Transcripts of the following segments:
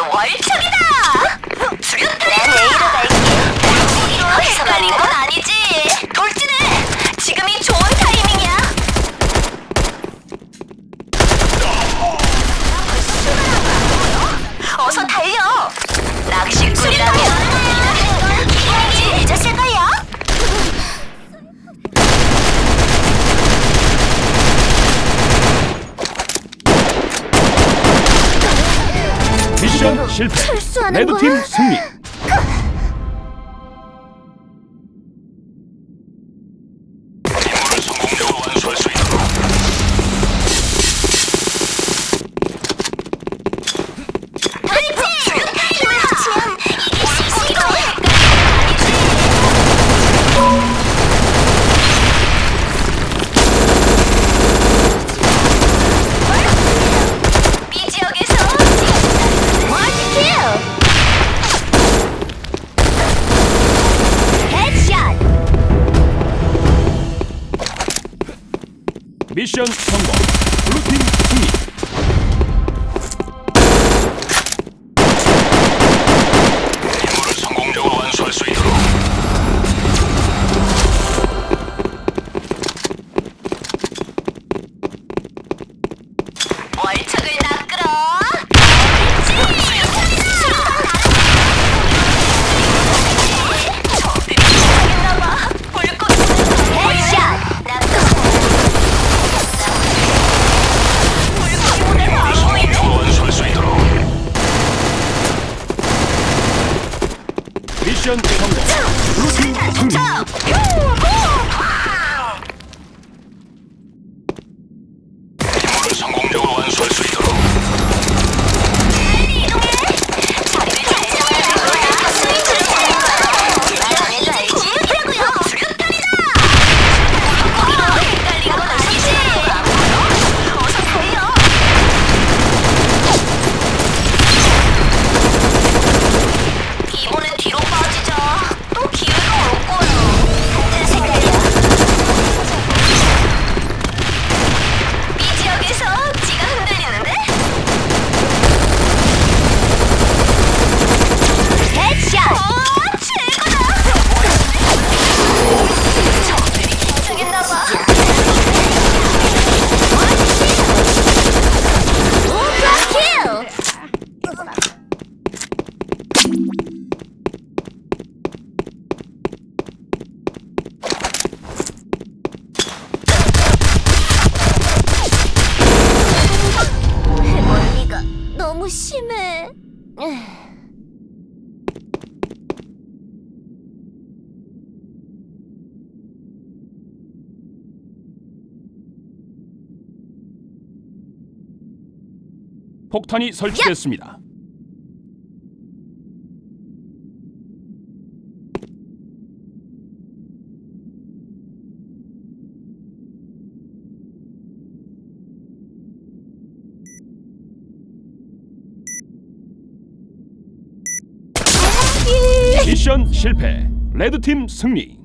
월척이다! 실패. 실수하는 레드팀 거야? 승리. 미션 성공. 미션 성공. 성공. 성공적으로 폭탄이 설치됐습니다. 미션 실패. 레드팀 승리.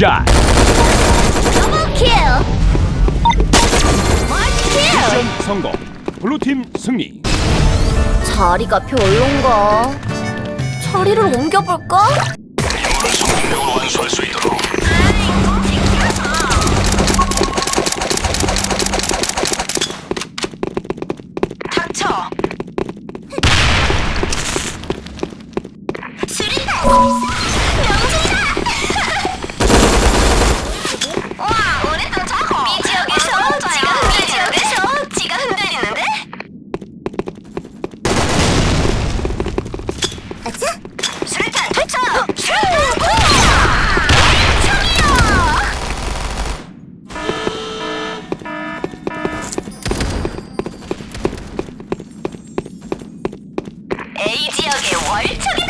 샷. 더블 킬. 원 미션 성공. 블루팀 승리. 자리가 별론가. 자리를 옮겨볼까? 임무를 성공적으로 완수할 수 있도록 A 지역의 월척이다.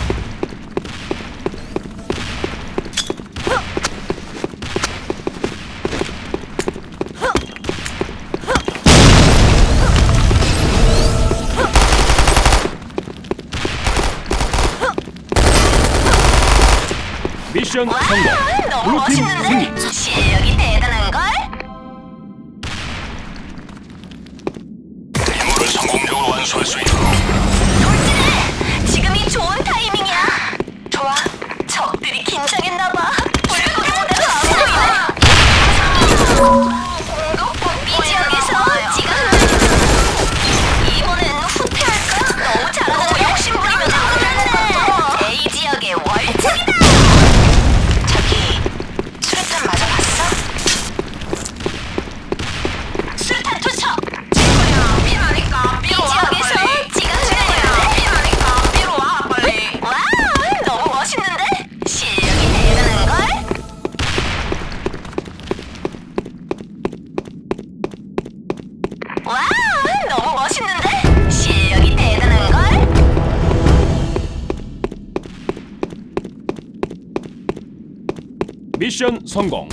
미션 성공. 너무 블루팀 멋있는데? 승리. 실력이 대단한걸? 임무를 성공적으로 완수할 수 있도록 미션 성공.